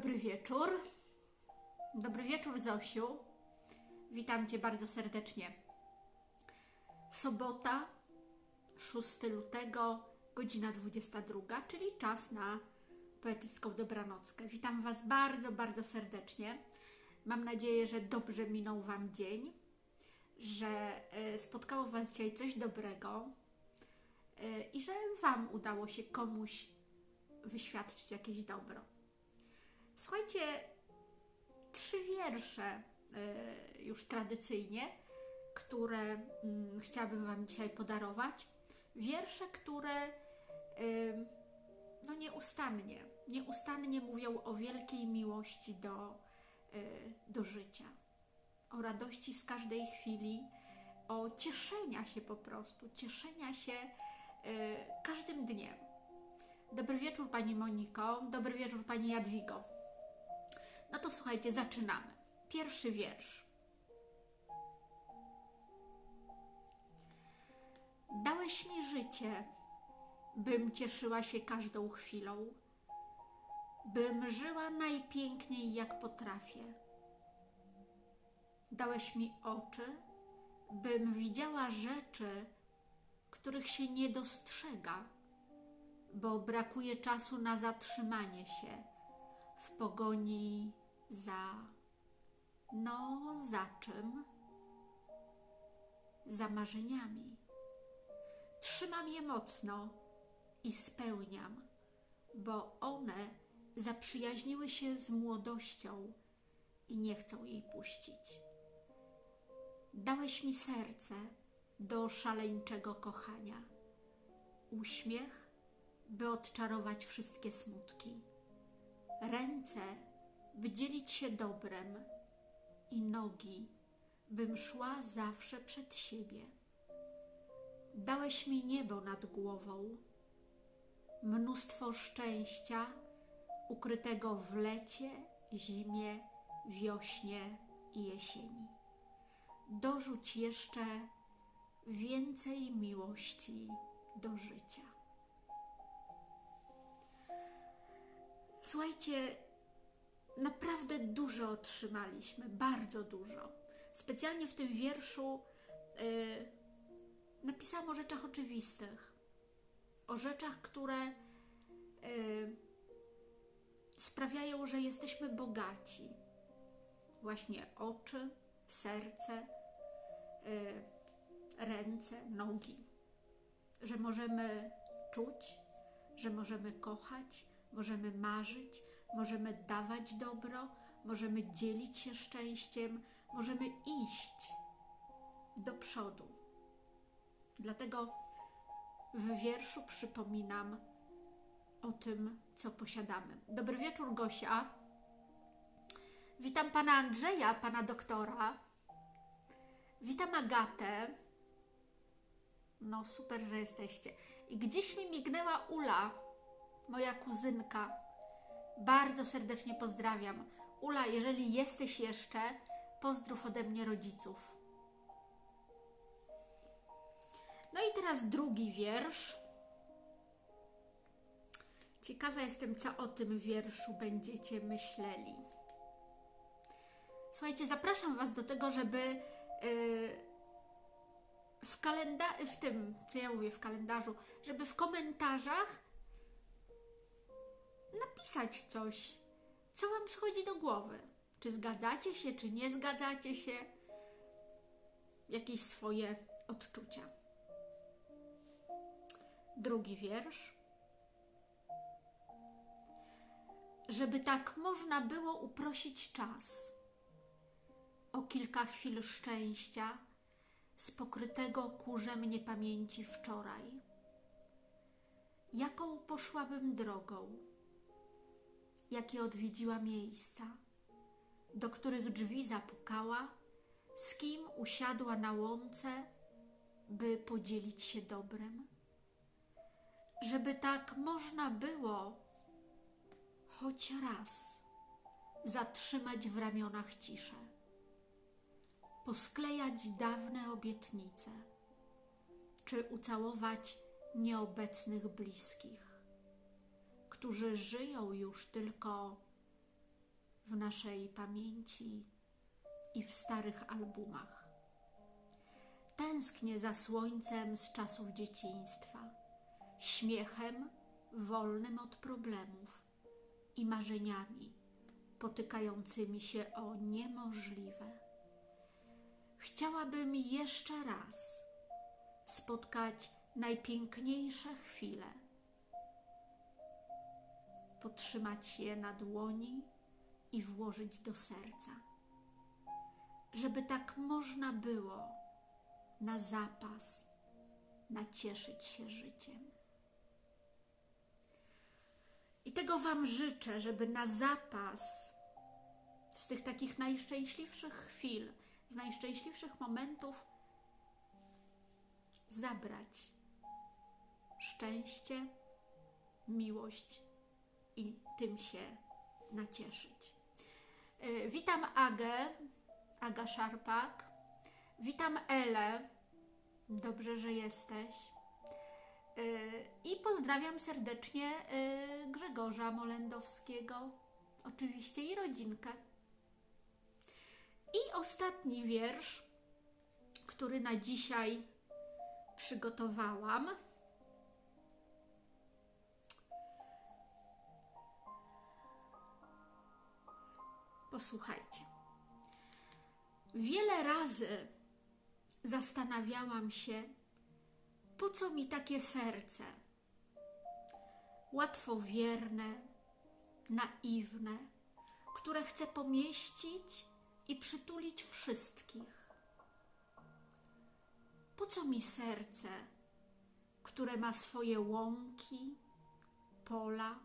Dobry wieczór. Dobry wieczór, Zosiu. Witam Cię bardzo serdecznie. Sobota, 6 lutego, godzina 22, czyli czas na poetycką dobranockę. Witam Was bardzo, bardzo serdecznie. Mam nadzieję, że dobrze minął Wam dzień, że e, spotkało Was dzisiaj coś dobrego e, i że Wam udało się komuś wyświadczyć jakieś dobro. Słuchajcie, trzy wiersze y, już tradycyjnie, które mm, chciałabym Wam dzisiaj podarować. Wiersze, które y, no nieustannie, nieustannie mówią o wielkiej miłości do, y, do życia, o radości z każdej chwili, o cieszenia się po prostu, cieszenia się każdym dniem. Dobry wieczór Pani Moniko, dobry wieczór Pani Jadwigo. No to słuchajcie, zaczynamy. Pierwszy wiersz. Dałeś mi życie, bym cieszyła się każdą chwilą, bym żyła najpiękniej jak potrafię. Dałeś mi oczy, bym widziała rzeczy, których się nie dostrzega, bo brakuje czasu na zatrzymanie się w pogoni za. No, za czym? Za marzeniami. Trzymam je mocno i spełniam, bo one zaprzyjaźniły się z młodością i nie chcą jej puścić. Dałeś mi serce do szaleńczego kochania, uśmiech, by odczarować wszystkie smutki ręce, by dzielić się dobrem i nogi, bym szła zawsze przed siebie. Dałeś mi niebo nad głową, mnóstwo szczęścia ukrytego w lecie, zimie, wiośnie i jesieni. Dorzuć jeszcze więcej miłości do życia. Słuchajcie, naprawdę dużo otrzymaliśmy, bardzo dużo. Specjalnie w tym wierszu yy, napisałam o rzeczach oczywistych, o rzeczach, które yy, sprawiają, że jesteśmy bogaci. Właśnie oczy, serce, yy, ręce, nogi. Że możemy czuć, że możemy kochać, możemy marzyć, możemy dawać dobro, możemy dzielić się szczęściem, możemy iść do przodu. Dlatego w wierszu przypominam o tym, co posiadamy. Dobry wieczór, Gosia. Witam pana Andrzeja, pana doktora. Witam Agatę. No, super, że jesteście. I gdzieś mi mignęła Ula moja kuzynka. Bardzo serdecznie pozdrawiam. Ula, jeżeli jesteś jeszcze, pozdrów ode mnie rodziców. No i teraz drugi wiersz. Ciekawa jestem, co o tym wierszu będziecie myśleli. Słuchajcie, zapraszam Was do tego, żeby yy, w kalendarzu, w tym, co ja mówię, w kalendarzu, żeby w komentarzach napisać coś, co Wam przychodzi do głowy. Czy zgadzacie się, czy nie zgadzacie się, jakieś swoje odczucia. Drugi wiersz. Żeby tak można było uprosić czas o kilka chwil szczęścia z pokrytego kurzem niepamięci wczoraj. Jaką poszłabym drogą? Jakie odwiedziła miejsca, do których drzwi zapukała, z kim usiadła na łące, by podzielić się dobrem. Żeby tak można było choć raz zatrzymać w ramionach ciszę, posklejać dawne obietnice, czy ucałować nieobecnych bliskich którzy żyją już tylko w naszej pamięci i w starych albumach. Tęsknię za słońcem z czasów dzieciństwa, śmiechem wolnym od problemów i marzeniami potykającymi się o niemożliwe. Chciałabym jeszcze raz spotkać najpiękniejsze chwile, potrzymać je na dłoni i włożyć do serca, żeby tak można było na zapas nacieszyć się życiem. I tego Wam życzę, żeby na zapas z tych takich najszczęśliwszych chwil, z najszczęśliwszych momentów zabrać szczęście, miłość i tym się nacieszyć. E, witam Agę, Aga Szarpak. Witam Elę. Dobrze, że jesteś. E, I pozdrawiam serdecznie e, Grzegorza Molendowskiego, oczywiście i rodzinkę. I ostatni wiersz, który na dzisiaj przygotowałam. Posłuchajcie. Wiele razy zastanawiałam się, po co mi takie serce? Łatwowierne, naiwne, które chce pomieścić i przytulić wszystkich. Po co mi serce, które ma swoje łąki, pola,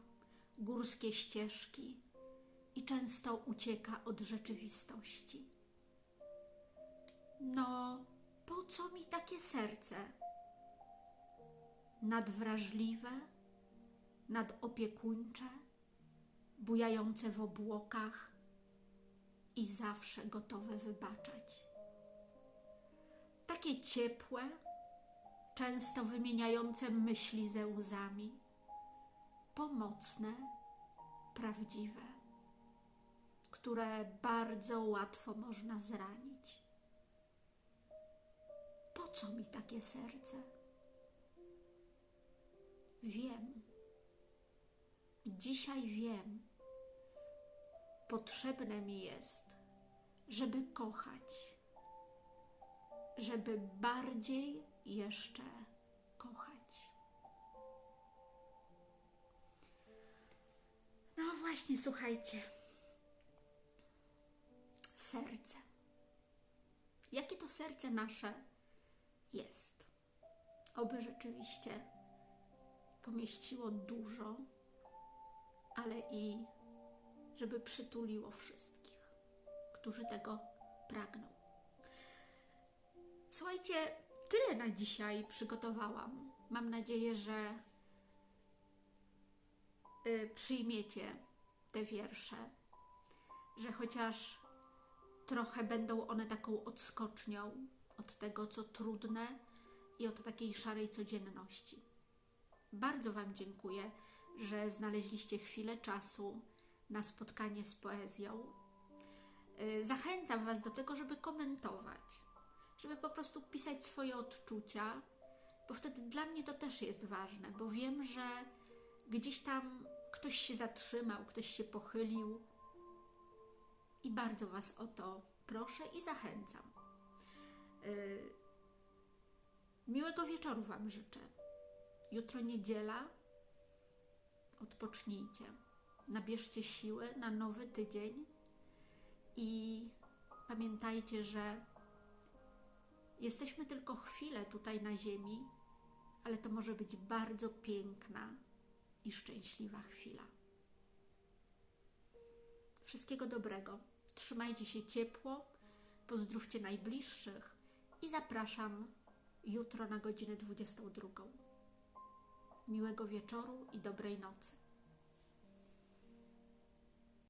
górskie ścieżki i często ucieka od rzeczywistości? No, po co mi takie serce? Nadwrażliwe, nadopiekuńcze, bujające w obłokach i zawsze gotowe wybaczać. Takie ciepłe, często wymieniające myśli ze łzami, pomocne, prawdziwe, które bardzo łatwo można zranić. Po co mi takie serce? Wiem. Dzisiaj wiem. Potrzebne mi jest, żeby kochać, żeby bardziej jeszcze kochać. No właśnie, słuchajcie. Serce. Jakie to serce nasze jest? Oby rzeczywiście pomieściło dużo, ale i żeby przytuliło wszystkich, którzy tego pragną. Słuchajcie, tyle na dzisiaj przygotowałam. Mam nadzieję, że y, przyjmiecie te wiersze, że chociaż trochę będą one taką odskocznią od tego, co trudne i od takiej szarej codzienności. Bardzo Wam dziękuję, że znaleźliście chwilę czasu na spotkanie z poezją. Y, zachęcam Was do tego, żeby komentować, żeby po prostu pisać swoje odczucia, bo wtedy dla mnie to też jest ważne, bo wiem, że gdzieś tam ktoś się zatrzymał, ktoś się pochylił i bardzo Was o to proszę i zachęcam. Y, miłego wieczoru Wam życzę. Jutro niedziela. Odpocznijcie. Nabierzcie siły na nowy tydzień i pamiętajcie, że jesteśmy tylko chwilę tutaj na Ziemi, ale to może być bardzo piękna i szczęśliwa chwila. Wszystkiego dobrego. Trzymajcie się ciepło, pozdrówcie najbliższych i zapraszam jutro na godzinę 22. Miłego wieczoru i dobrej nocy.